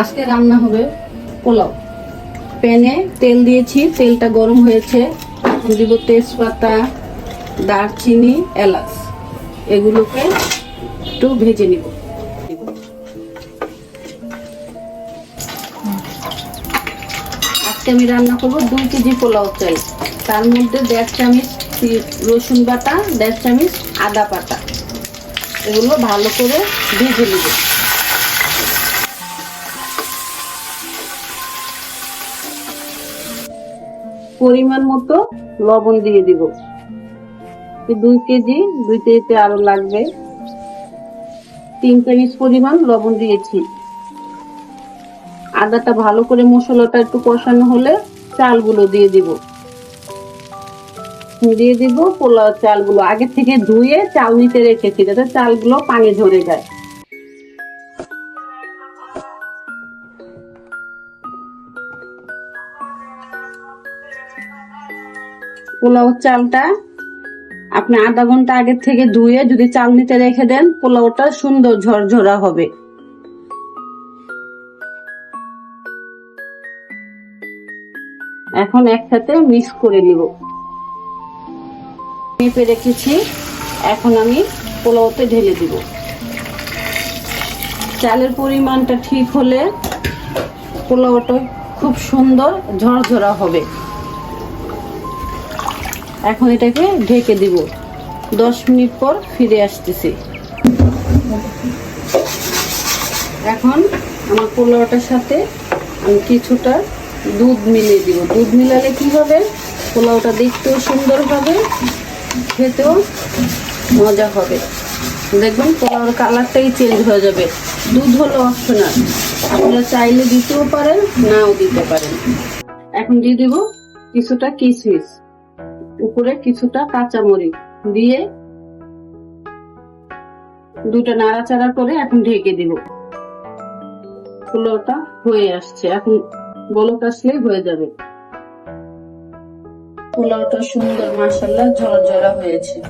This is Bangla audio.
আজকে রান্না হবে পোলাও। প্যানে তেল দিয়েছি, তেলটা গরম হয়েছে। দিব তেজপাতা, দারচিনি, এলাচ। এগুলোকে একটু ভেজে নিব। আজকে আমি রান্না করব দুই কেজি পোলাও চাই তার মধ্যে দেড় চামচ রসুন বাটা, দেড় চামচ আদা পাতা এগুলো ভালো করে ভেজে নিব। পরিমাণ মতো লবণ দিয়ে দিব। দুই কেজি, দুই কেজিতে আরও লাগবে। তিন চামচ পরিমাণ লবণ দিয়েছি। আদাটা ভালো করে মশলাটা একটু কষানো হলে চালগুলো দিয়ে দিব। দিয়ে দিব পোলাও চালগুলো। আগে থেকে ধুয়ে চাল নিতে রেখেছি যাতে চালগুলো পানি ঝরে যায়। পোলাও চালটা। আপনি আধা ঘণ্টা আগে থেকে ধুয়ে যদি চাল নিতে রেখে দেন, পোলাওটা সুন্দর ঝরঝরা হবে। এখন একসাথে মিক্স করে নিব। মেপে রেখেছি। এখন আমি পোলাওতে ঢেলে দিব। চালের পরিমাণটা ঠিক হলে পোলাওটা খুব সুন্দর ঝরঝরা হবে। এখন এটাকে ঢেকে দিব। দশ মিনিট পর ফিরে আসতেছি। এখন আমার পোলাওটার সাথে আমি কিছুটা দুধ মিলিয়ে দিব। দুধ মিলালে কি হবে? পোলাওটা দেখতেও সুন্দর হবে, খেতেও মজা হবে। দেখবেন পোলাওর কালারটাই চেঞ্জ হয়ে যাবে। দুধ হলো অপশনাল আপনারা চাইলে দিতেও পারেন, নাও দিতে পারেন। এখন দিয়ে দিব কিছুটা কিশমিশ উপরে কিছুটা কাঁচামরিচ দিয়ে দুটা নাড়াচাড়া করে এখন ঢেকে দিব। পোলাওটা হয়ে আসছে। এখন বলক আসলেই হয়ে যাবে। পোলাওটা সুন্দর মাসাল্লা ঝরঝরা হয়েছে।